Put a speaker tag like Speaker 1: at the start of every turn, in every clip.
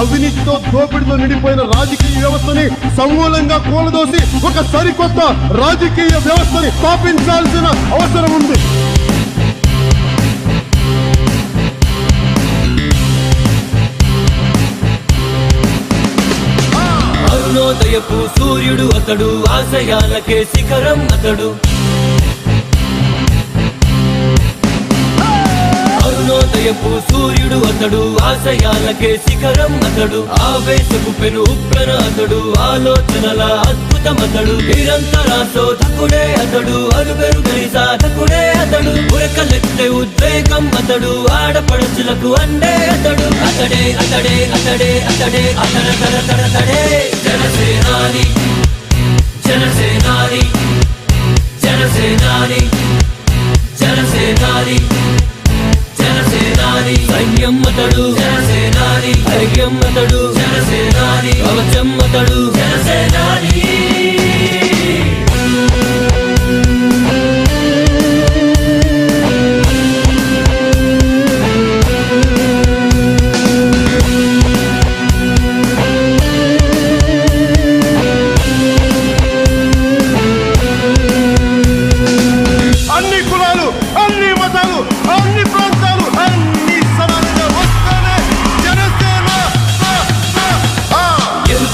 Speaker 1: అవినీతితో దోపిడితో నిండిపోయిన రాజకీయ వ్యవస్థని సమూలంగా కూలదోసి ఒక సరికొత్త రాజకీయ వ్యవస్థని స్థాపించాల్సిన అవసరం ఉంది.
Speaker 2: అరుణోదయపు సూర్యుడు అతడు ఆశయాలకే శిఖరం అతడు. ఆశయపు సూర్యుడు అతడు ఆశయాలకే శిఖరం అతడు ఆవేశపు పెను ఉప్పెన అతడు ఆలోచనల అద్భుతం అతడు నిరంతర శోధకుడే అతడు అరుగరుగని సాధకుడే అతడు ఉరకలెత్తే ఉద్వేగం అతడు ఆడపడుచులకు అండే అతడు. అతడే అతడే అతడే అతడే అతడ తడ తడ తడే జనసేనాని జనసేనాని. అతడు జనసేనాని. కవచం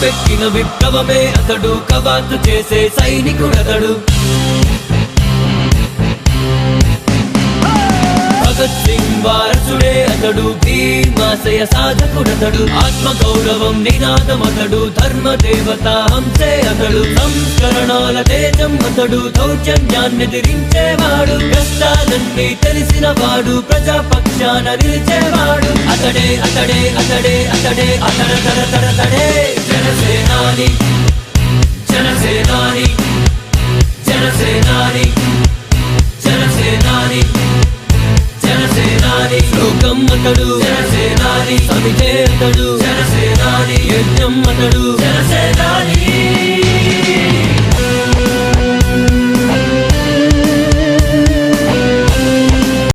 Speaker 2: పెట్టిన విప్లవమే అతడు కవాతు చేసే సైనికుడతడు. భగత్ సింగ్ వారసుడే అతడు భీమాశయ సాధకుడతడు. ఆత్మ గౌరవం నినాదం అతడు ధర్మ దేవత హంసే అతడు. సంస్కరణాల తేజం అతడు దౌర్జన్యాన్ని తిరించేవాడు కష్టాలన్నీ తెలిసిన వాడు ప్రజాపక్షాన నిలిచేవాడు. అతడే అతడే అతడే అతడే అతడ తడ తడ తడే. జనసేనాని జనసేనాని జనసేనాని జనసేనాని జనసేనాని. లోకం అతడు జనసేనాని సమితే అతడు జనసేనాని. యజ్ఞం అతడు జనసేనాని.